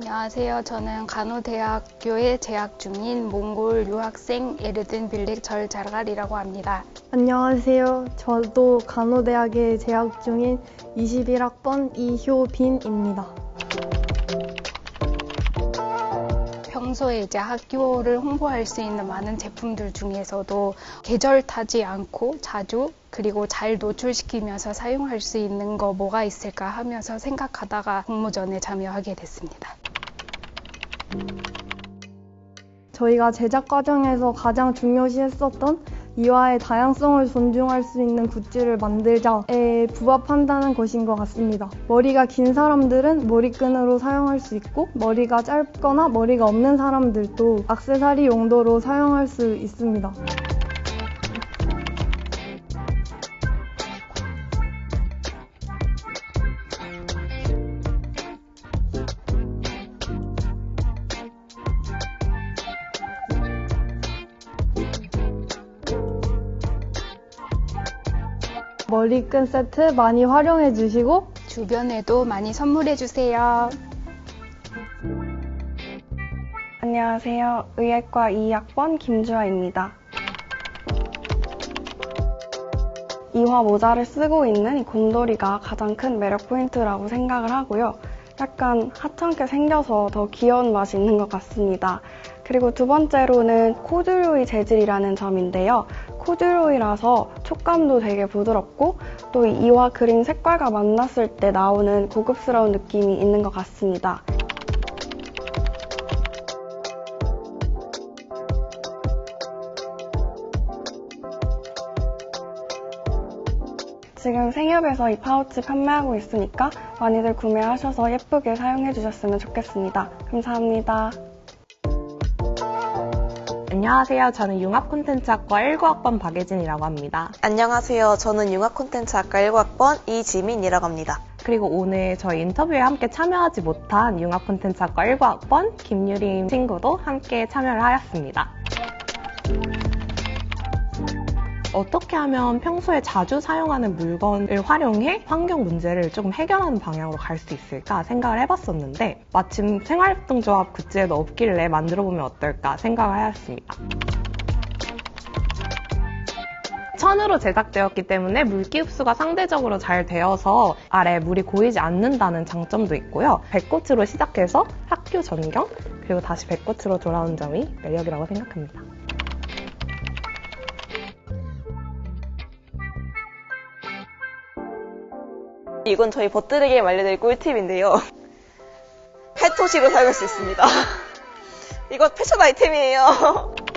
안녕하세요. 저는 간호대학교에 재학 중인 몽골 유학생 에르든 빌렉 절자갈이라고 합니다. 안녕하세요. 저도 간호대학에 재학 중인 21학번 이효빈입니다. 평소에 이제 학교를 홍보할 수 있는 많은 제품들 중에서도 계절 타지 않고 자주 그리고 잘 노출시키면서 사용할 수 있는 거 뭐가 있을까 하면서 생각하다가 공모전에 참여하게 됐습니다. 저희가 제작 과정에서 가장 중요시했었던 이와의 다양성을 존중할 수 있는 굿즈를 만들자에 부합한다는 것인 것 같습니다. 머리가 긴 사람들은 머리끈으로 사용할 수 있고 머리가 짧거나 머리가 없는 사람들도 악세사리 용도로 사용할 수 있습니다. 머리끈 세트 많이 활용해 주시고 주변에도 많이 선물해 주세요. 안녕하세요. 의예과 2학번 김주아입니다. 이화 모자를 쓰고 있는 이 곰돌이가 가장 큰 매력 포인트라고 생각을 하고요. 약간 하찮게 생겨서 더 귀여운 맛이 있는 것 같습니다. 그리고 두 번째로는 코듀로이 재질이라는 점인데요. 코듀로이라서 촉감도 되게 부드럽고 또 이와 그린 색깔과 만났을 때 나오는 고급스러운 느낌이 있는 것 같습니다. 지금 생협에서 이 파우치 판매하고 있으니까 많이들 구매하셔서 예쁘게 사용해 주셨으면 좋겠습니다. 감사합니다. 안녕하세요. 저는 융합 콘텐츠학과 19학번 박예진이라고 합니다. 안녕하세요. 저는 융합 콘텐츠학과 19학번 이지민이라고 합니다. 그리고 오늘 저희 인터뷰에 함께 참여하지 못한 융합 콘텐츠학과 19학번 김유림 친구도 함께 참여를 하였습니다. 어떻게 하면 평소에 자주 사용하는 물건을 활용해 환경 문제를 조금 해결하는 방향으로 갈 수 있을까 생각을 해봤었는데 마침 생활협동조합 굿즈에도 없길래 만들어보면 어떨까 생각을 하였습니다. 천으로 제작되었기 때문에 물기 흡수가 상대적으로 잘 되어서 아래 물이 고이지 않는다는 장점도 있고요. 배꽃으로 시작해서 학교 전경 그리고 다시 배꽃으로 돌아온 점이 매력이라고 생각합니다. 이건 저희 버뜨리게 말려드릴 꿀팁인데요. 칼토시로 사용할 수 있습니다. 이거 패션 아이템이에요.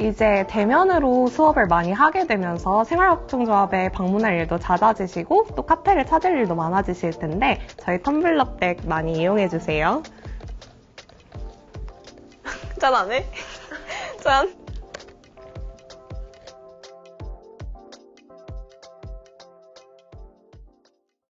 이제 대면으로 수업을 많이 하게 되면서 생활협동조합에 방문할 일도 잦아지시고 또 카페를 찾을 일도 많아지실 텐데 저희 텀블러 백 많이 이용해 주세요. 짠 안 해? 짠.